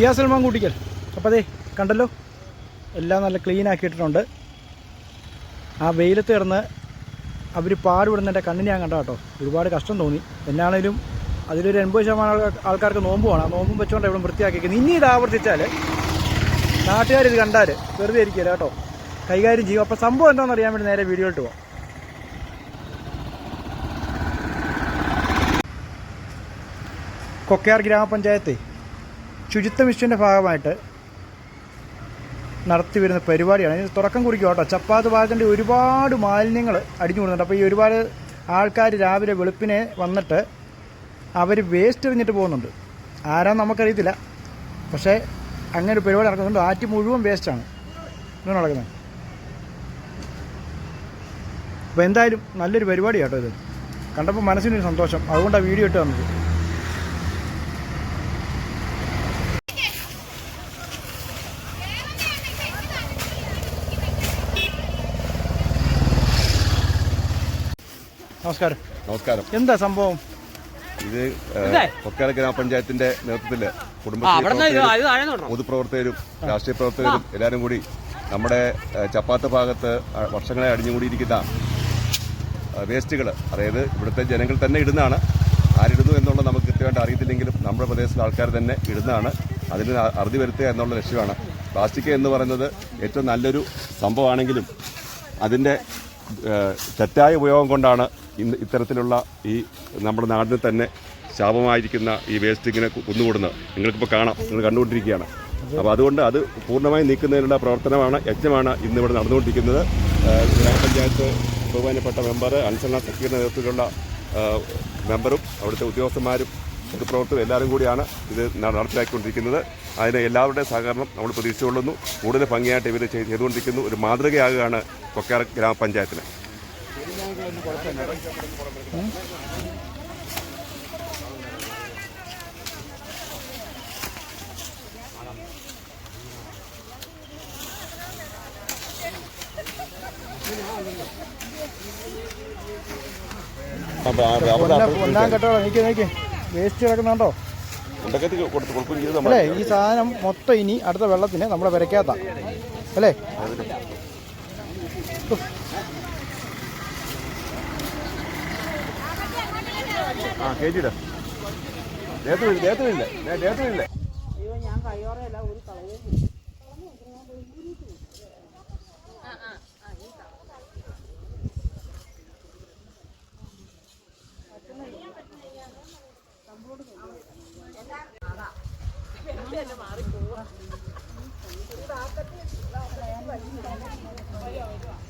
ഷിയാ സൽമാൻ കൂട്ടിക്കൽ. അപ്പോൾ അതെ കണ്ടല്ലോ? എല്ലാം നല്ല ക്ലീൻ ആക്കിയിട്ടുണ്ട് ആ വെയിലത്ത് കിടന്ന് അവർ പാടുപെടുന്നതിന്റെ കണ്ണിന് ഞാൻ കണ്ട കേട്ടോ ഒരുപാട് കഷ്ടം തോന്നി. എന്നാണേലും അതിലൊരു എൺപത് ശതമാനം ആൾക്കാർ- ആൾക്കാർക്ക് നോമ്പുമാണ് ആ നോമ്പും വെച്ചുകൊണ്ട് ഇവിടെ വൃത്തിയാക്കിയിരിക്കുന്നത് ഇനി ഇത് ആവർത്തിച്ചാൽ നാട്ടുകാർ ഇത് കണ്ടാൽ വെറുതെ ഇരിക്കില്ല കേട്ടോ. കൈകാര്യം ചെയ്യും. അപ്പോൾ സംഭവം എന്താണെന്ന് അറിയാൻ വേണ്ടി നേരെ വീഡിയോ ഇട്ട് പോവാം. കൊക്കയാർ ഗ്രാമപഞ്ചായത്തെ ശുചിത്വ മിഷന്റെ ഭാഗമായിട്ട് നടത്തി വരുന്ന പരിപാടിയാണ്. ഇതിന് തുടക്കം കുറിക്കും കേട്ടോ. ചപ്പാത്ത് ഭാഗത്തിന്റെ ഒരുപാട് മാലിന്യങ്ങൾ അടിഞ്ഞു കൂടുന്നുണ്ട് അപ്പോൾ ഈ ഒരുപാട് ആൾക്കാർ രാവിലെ വെളുപ്പിനെ വന്നിട്ട് അവർ വേസ്റ്റ് എറിഞ്ഞിട്ട് പോകുന്നുണ്ട്. ആരാന്ന് നമുക്കറിയത്തില്ല. പക്ഷേ അങ്ങനെ ഒരു പരിപാടി നടക്കുന്നുണ്ട്. ആറ്റ് മുഴുവൻ വേസ്റ്റാണ് ഇങ്ങനെ നടക്കുന്നത് അപ്പോൾ എന്തായാലും നല്ലൊരു പരിപാടി കേട്ടോ ഇത്. കണ്ടപ്പോൾ മനസ്സിനൊരു സന്തോഷം. അതുകൊണ്ടാണ് വീഡിയോ ഇട്ട് തന്നത് നമസ്കാരം. നമസ്കാരം. എന്താ സംഭവം? ഇത് കൊക്കാല ഗ്രാമപഞ്ചായത്തിന്റെ നേതൃത്വത്തിൽ കുടുംബശ്രീ പ്രവർത്തകരും, പൊതുപ്രവർത്തകരും രാഷ്ട്രീയ പ്രവർത്തകരും എല്ലാവരും കൂടി നമ്മുടെ ചപ്പാത്ത ഭാഗത്ത് വർഷങ്ങളെ അടിഞ്ഞുകൂടിയിരിക്കുന്ന വേസ്റ്റുകൾ അതായത് ഇവിടുത്തെ ജനങ്ങൾ തന്നെ ഇടുന്നതാണ്. ആരിടുന്നു എന്നുള്ളത് നമുക്ക് കൃത്യമായിട്ട് അറിയത്തില്ലെങ്കിലും നമ്മുടെ പ്രദേശത്തിലെ ആൾക്കാർ തന്നെ ഇടുന്നതാണ്. അതിന് അറുതി വരുത്തുക എന്നുള്ള ലക്ഷ്യമാണ്. പ്ലാസ്റ്റിക് എന്ന് പറയുന്നത് ഏറ്റവും നല്ലൊരു സംഭവമാണെങ്കിലും അതിന്റെ തെറ്റായ ഉപയോഗം കൊണ്ടാണ് ഇന്ന് ഇത്തരത്തിലുള്ള ഈ നമ്മുടെ നാടിന് തന്നെ ശാപമായിരിക്കുന്ന ഈ വേസ്റ്റിങ്ങിനെ കുന്നുകൂടുന്നത് നിങ്ങൾക്കിപ്പോൾ കാണാം. നിങ്ങൾ കണ്ടുകൊണ്ടിരിക്കുകയാണ്. അപ്പോൾ അതുകൊണ്ട് അത് പൂർണമായി നീക്കുന്നതിനുള്ള പ്രവർത്തനമാണ് യജ്ഞമാണ് ഇന്നിവിടെ നടന്നുകൊണ്ടിരിക്കുന്നത്. ഗ്രാമപഞ്ചായത്ത് ബഹുമാനപ്പെട്ട മെമ്പർ അനുസരണ സഖ്യയുടെ നേതൃത്വത്തിലുള്ള മെമ്പറും അവിടുത്തെ ഉദ്യോഗസ്ഥന്മാരും പൊതുപ്രവർത്തകരും എല്ലാവരും കൂടിയാണ് ഇത് നടപ്പിലാക്കിക്കൊണ്ടിരിക്കുന്നത്. അതിന് എല്ലാവരുടെയും സഹകരണം നമ്മൾ പ്രതീക്ഷിച്ചുകൊള്ളുന്നു. കൂടുതൽ ഭംഗിയായിട്ട് ഇവർ ചെയ്തുകൊണ്ടിരിക്കുന്നു. ഒരു മാതൃകയാകുകയാണ് കൊക്കാര ഗ്രാമപഞ്ചായത്തിന്. ഒന്നാം നീക്കി നീക്കി വേസ്റ്റ് കിടക്കുന്നുണ്ടോ അല്ലേ ഈ സാധനം മൊത്തം ഇനി അടുത്ത വെള്ളത്തിന് നമ്മുടെ വിരക്കാത്ത അല്ലേ ആ കയറ്റിയിടാം ദേഹത്ത് ദേഹത്ത് വീഴില്ല? ദേഹത്ത് വീഴില്ല? ആ